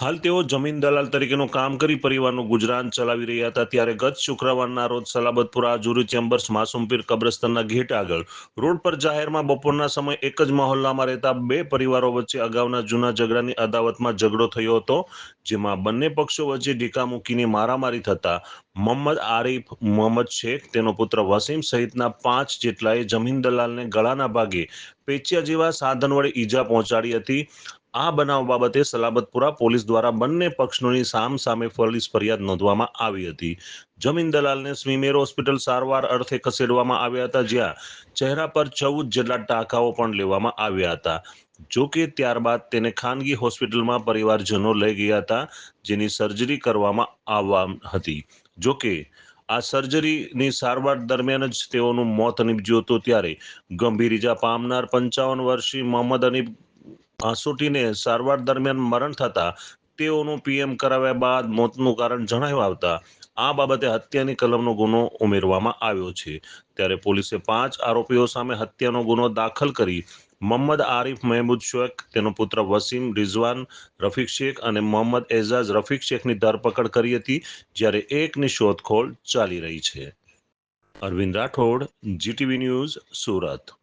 હાલ તેઓ જમીન દલાલ તરીકેનું કામ કરી પરિવારનું ગુજરાન ચલાવી રહ્યા હતા. ત્યારે ગત શુક્રવારના રોજ સલાબતપુરા જુરી ચેમ્બર્સ માસુમપીર કબ્રસ્તાનના ગેટ આગળ રોડ પર જાહેરમાં બપોરના સમય એક જ મહોલ્લામાં રહેતા બે પરિવારો વચ્ચે અગાઉના જૂના ઝઘડાની અદાવતમાં ઝઘડો થયો હતો, જેમાં બંને પક્ષો વચ્ચે ઢીકા મૂકીને મારામારી થતા મોહમ્મદ આરિફ, મોહમ્મદ શેખ, તેનો પુત્ર વસીમ સહિતના પાંચ જેટલાએ જમીન દલાલને ગળાના ભાગે પેચિયા જેવા સાધન વડે ઈજા પહોંચાડી હતી. આ બનાવ બાબતે સલાબતપુરા પોલીસ દ્વારા બંને પક્ષોની સામ સામે પોલીસ ફરિયાદ નોંધવામાં આવી હતી. જમીન દલાલને સ્મીમેર હોસ્પિટલ સારવાર અર્થે ખસેડવામાં આવ્યા હતા, જ્યાં ચહેરા પર ચૌદ જેટલા ટાંકાઓ પણ લેવામાં આવ્યા હતા. જોકે ત્યારબાદ તેને ખાનગી હોસ્પિટલમાં પરિવારજનો લઈ ગયા હતા, જેની સર્જરી કરવામાં આવવા હતી. જોકે આ સર્જરીની સારવાર દરમિયાન જ તેઓનું મોત નીપજ્યું હતું, ત્યારે ગંભીર ઇજા પામનાર પંચાવન વર્ષીય મોહમ્મદ અનીફ આસોટીને સારવાર દરમિયાન મરણ થતા તેઓનું પીએમ કરાવ્યા બાદ મોતનું કારણ જણાવ્યા આવતા આ બાબતે હત્યાની કલમનો ગુનો ઉમેરવામાં આવ્યો છે. ત્યારે પોલીસે પાંચ આરોપીઓ સામે હત્યાનો ગુનો દાખલ કરી મોહમ્મદ આરિફ, મહેમૂદ શેખ, તેનો પુત્ર વસીમ, રિઝવાન, રફીક શેખ અને મોહમ્મદ એઝાઝ રફીક શેખની ધરપકડ કરી હતી, જ્યારે એકની શોધખોળ ચાલી રહી છે. Arvind Rathod, GTV news, Surat.